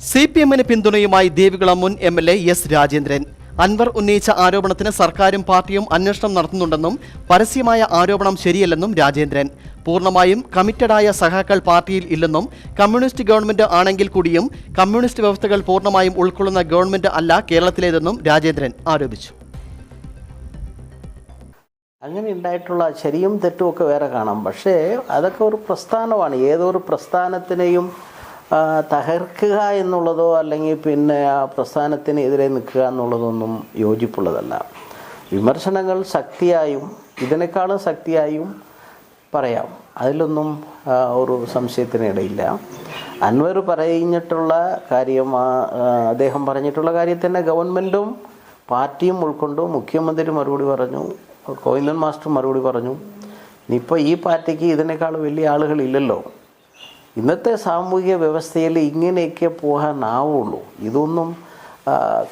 C P എമ്മിന് പിന്തുണയുമായി ദേവികുളം മുൻ M L A S Rajendran. Anvar ഉന്നയിച്ച ആരോപണത്തിന് സർക്കാരും പാർട്ടിയും അന്വേഷണം നടത്തുന്നുണ്ടെന്നും പരസ്യമായ ആരോപണം ശരിയല്ലെന്നും രാജേന്ദ്രൻ. പൂർണമായും കമ്മിറ്റഡായ സഖാക്കൾ പാർട്ടിയിൽ ഇല്ലെന്നും കമ്മ്യൂണിസ്റ്റ് ഗവൺമെന്റ് ആണെങ്കിൽ കൂടിയും കമ്മ്യൂണിസ്റ്റ് വ്യവസ്ഥകൾ പൂർണമായും ഉൾക്കൊള്ളുന്ന ഗവൺമെന്റ് അല്ല കേരളത്തിലേതെന്നും രാജേന്ദ്രൻ ആരോപിച്ചു. അങ്ങനെ ഉണ്ടായിട്ടുള്ള ശരിയും തെറ്റും ഒക്കെ വേറെ കാണാം. പക്ഷേ അതൊക്കെ ഒരു പ്രസ്ഥാനമാണ്. ഏതൊരു പ്രസ്ഥാനത്തിനെയും തകർക്കുക എന്നുള്ളതോ അല്ലെങ്കിൽ പിന്നെ ആ പ്രസ്ഥാനത്തിനെതിരെ നിൽക്കുക എന്നുള്ളതൊന്നും യോജിപ്പുള്ളതല്ല. വിമർശനങ്ങൾ ശക്തിയായും ഇതിനേക്കാളും ശക്തിയായും പറയാം. അതിലൊന്നും ഒരു സംശയത്തിന് ഇടയില്ല. അൻവർ പറഞ്ഞിട്ടുള്ള കാര്യം അദ്ദേഹം പറഞ്ഞിട്ടുള്ള കാര്യത്തിന് ഗവൺമെന്റും പാർട്ടിയും ഉൾക്കൊണ്ടു മുഖ്യമന്ത്രി മറുപടി പറഞ്ഞു കോയിന്ദൻ മാസ്റ്റർ മറുപടി പറഞ്ഞു. ഇനിയിപ്പോൾ ഈ പാർട്ടിക്ക് ഇതിനേക്കാൾ വലിയ ആളുകളില്ലല്ലോ. ഇന്നത്തെ സാമൂഹിക വ്യവസ്ഥയിൽ ഇങ്ങനെയൊക്കെ പോകാനാവുള്ളൂ. ഇതൊന്നും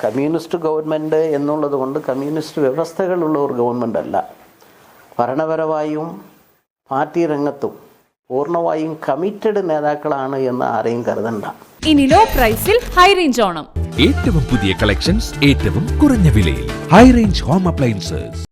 കമ്മ്യൂണിസ്റ്റ് ഗവൺമെന്റ് എന്നുള്ളത് കൊണ്ട് കമ്മ്യൂണിസ്റ്റ് വ്യവസ്ഥകളുള്ള ഒരു ഗവൺമെന്റ് അല്ല ഭരണപരമായും പാർട്ടി രംഗത്തും പൂർണമായും കമ്മിറ്റഡ് നേതാക്കളാണ് എന്ന് ആരെയും കരുതണ്ട. ഇനി ലോ പ്രൈസിൽ ഹൈ റേഞ്ച് ഓണം. ഏറ്റവും പുതിയ കളക്ഷൻസ് ഏറ്റവും കുറഞ്ഞ വിലയിൽ. High range home appliances